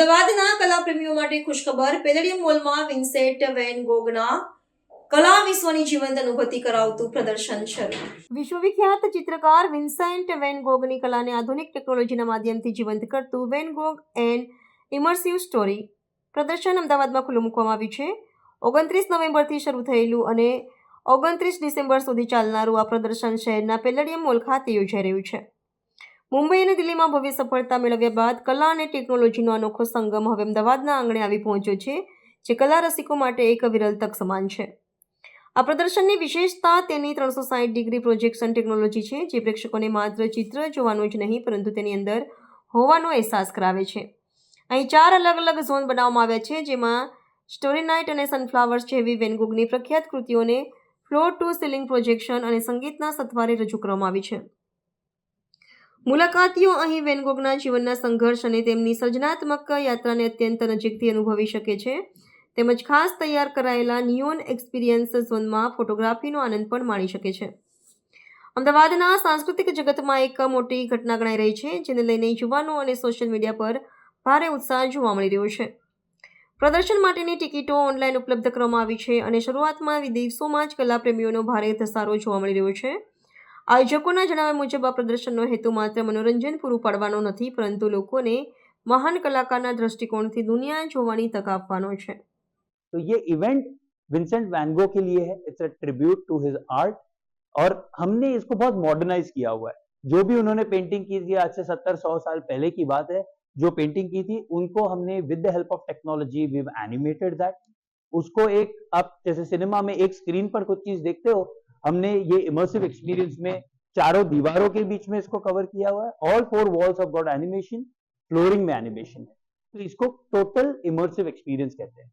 અમદાવાદના કલાપ્રેમીઓ માટે ખુશખબર, પેલેડિયમ મોલમાં વિન્સેન્ટ વેન ગોગના કલા વિશ્વની જીવંત અનુભૂતિ કરાવતું પ્રદર્શન શરૂ. વિશ્વવિખ્યાત ચિત્રકાર વિન્સેન્ટ વેન ગોગની કલાને આધુનિક ટેકનોલોજીના માધ્યમથી જીવંત કરતું van Gogh and immersive story પ્રદર્શન અમદાવાદમાં ખુલ્લું મૂકવામાં આવ્યું છે. ઓગણત્રીસ નવેમ્બરથી શરૂ થયેલું અને ઓગણત્રીસ ડિસેમ્બર સુધી ચાલનારું આ પ્રદર્શન શહેરના પેલેડિયમ મોલ ખાતે યોજાઈ રહ્યું છે. મુંબઈ અને દિલ્હીમાં ભવ્ય સફળતા મેળવ્યા બાદ કલા અને ટેકનોલોજીનો અનોખો સંગમ હવે અમદાવાદના આંગણે આવી પહોંચ્યો છે, જે કલા રસિકો માટે એક વિરલ તક સમાન છે. આ પ્રદર્શનની વિશેષતા તેની ત્રણસો સાઠ ડિગ્રી પ્રોજેક્શન ટેકનોલોજી છે, જે પ્રેક્ષકોને માત્ર ચિત્ર જોવાનું જ નહીં, પરંતુ તેની અંદર હોવાનો અહેસાસ કરાવે છે. અહીં ચાર અલગ અલગ ઝોન બનાવવામાં આવ્યા છે, જેમાં સ્ટોરી નાઇટ અને સનફ્લાવર્સ જેવી વેનગુગની પ્રખ્યાત કૃતિઓને ફ્લોર ટુ સીલિંગ પ્રોજેક્શન અને સંગીતના સથવારે રજૂ કરવામાં આવી છે. મુલાકાતીઓ અહીં વેનગોગના જીવનના સંઘર્ષ અને તેમની સર્જનાત્મક યાત્રાને અત્યંત નજીકથી અનુભવી શકે છે. તેમજ ખાસ તૈયાર કરાયેલા નિયોન એક્સપિરિયન્સ ઝોનમાં ફોટોગ્રાફીનો આનંદ પણ માણી શકે છે. અમદાવાદના સાંસ્કૃતિક જગતમાં એક મોટી ઘટના ગણાઈ રહી છે, જેને લઈને યુવાનો અને સોશિયલ મીડિયા પર ભારે ઉત્સાહ જોવા મળી રહ્યો છે. પ્રદર્શન માટેની ટિકિટો ઓનલાઈન ઉપલબ્ધ કરવામાં આવી છે અને શરૂઆતમાં દિવસોમાં જ કલાપ્રેમીઓનો ભારે ધસારો જોવા મળી રહ્યો છે. આયોજકોના જણાવ્યા મુજબ આ પ્રદર્શનનો હેતુ માત્ર મનોરંજન પૂરું પાડવાનો નથી પરંતુ લોકોને મહાન કલાકારના દ્રષ્ટિકોણથી દુનિયા જોવાની તક આપવાનો છે तो ये इवेंट विंसेंट वैन गो के लिए है it's a tribute to his art और हमने इसको बहुत मॉडर्नाइज किया हुआ है जो भी उन्होंने पेंटिंग की थी आज से सत्तर सौ साल पहले की बात है जो पेंटिंग की थी उनको हमने with the help of technology we animated that उसको एक आप जैसे सिनेमा में एक स्क्रीन पर कुछ चीज देखते हो हमने ये इमर्सिव एक्सपीरियंस में चारों दीवारों के बीच में इसको कवर किया हुआ है। All four walls of god animation flooring में एनिमेशन है। तो इसको टोटल इमर्सिव एक्सपीरियंस कहते हैं।